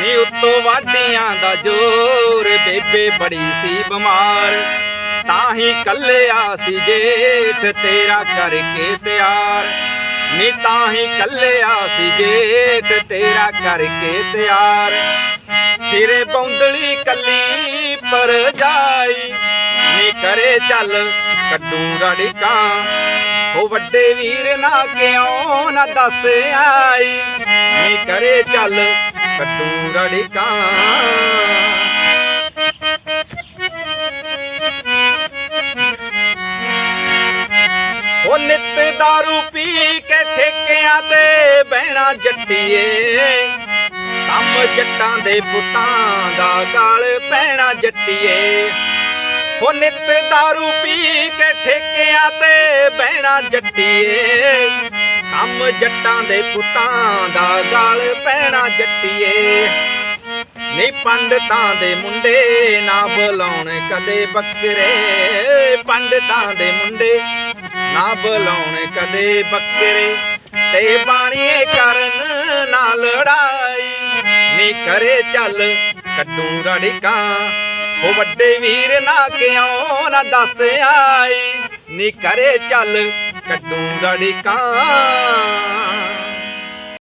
ਨੀ ਉੱਤੋਂ ਵਾਢੀਆਂ ਦਾ ਜ਼ੋਰ, ਬੇਬੇ ਬੜੀ ਸੀ ਬਿਮਾਰ। ਤਾਂ ਹੀ ਕੱਲਿਆ ਸੀ ਜੇਠ, ਤੇਰਾ ਕਰਕੇ ਤਿਆਰ। ਨੀ ਤਾਂ ਹੀ ਕੱਲਿਆ ਸੀ ਜੇਠ, ਤੇਰਾ ਕਰਕੇ ਤਿਆਰ। ਫਿਰੇ ਬੌਂਦਲੀ ਕੱਲੀ ਪਰ ਜਾਈ, ਨੀ ਕਰੇ ਚੱਲ ਕੱਡੂ ਰੜਕਾਂ। ਉਹ ਵੱਡੇ ਵੀਰ ਨਾ ਕਿਉਂ ਨਾ ਦੱਸ ਆਈ ਨੀ ਕਰੇ ਚੱਲ ਕੱਡੂ ਰੜਕਾਂ ਉਹ ਨਿੱਤ दारू ਪੀ ਕੇ ਠੇਕਿਆਂ ਤੇ ਬਹਿਣਾ ਜੱਟੀਏ ਕੰਮ ਜੱਟਾਂ ਦੇ ਪੁੱਤਾਂ ਦਾ ਗਾਲ ਪੈਣਾ ਜੱਟੀਏ ਉਹ ਨਿੱਤ दारू ਪੀ ਕੇ ਠੇਕਿਆਂ ਤੇ ਬਹਿਣਾ ਜੱਟੀਏ। ਕੰਮ ਜੱਟਾਂ ਦੇ ਪੁੱਤਾਂ ਦਾ ਗਾਲ ਪੈਣਾ ਜੱਟੀਏ। ਨੀ ਪੰਡਤਾਂ ਦੇ ਮੁੰਡੇ ਨਾ ਬੁਲਾਉਣ ਕਦੇ ਬੱਕਰੇ। ਪੰਡਤਾਂ ਦੇ ਮੁੰਡੇ ਨਾ ਬੁਲਾਉਣ ਕਦੇ ਬੱਕਰੇ। ਤੇ ਬਾਣੀਏ ਕਰਨ ਨਾ ਲੜਾਈ ਨੀ ਕਰੇ ਚੱਲ ਕੱਟੂ ਰੜਕਾਂ। ਉਹ ਵੱਡੇ ਵੀਰ ਨਾ ਕਿਉਂ ਨਾ ਦੱਸ ਆਈ। ਨੀ ਕਰੇ ਚੱਲ ਕੱਡੂ ਰੜਕਾਂ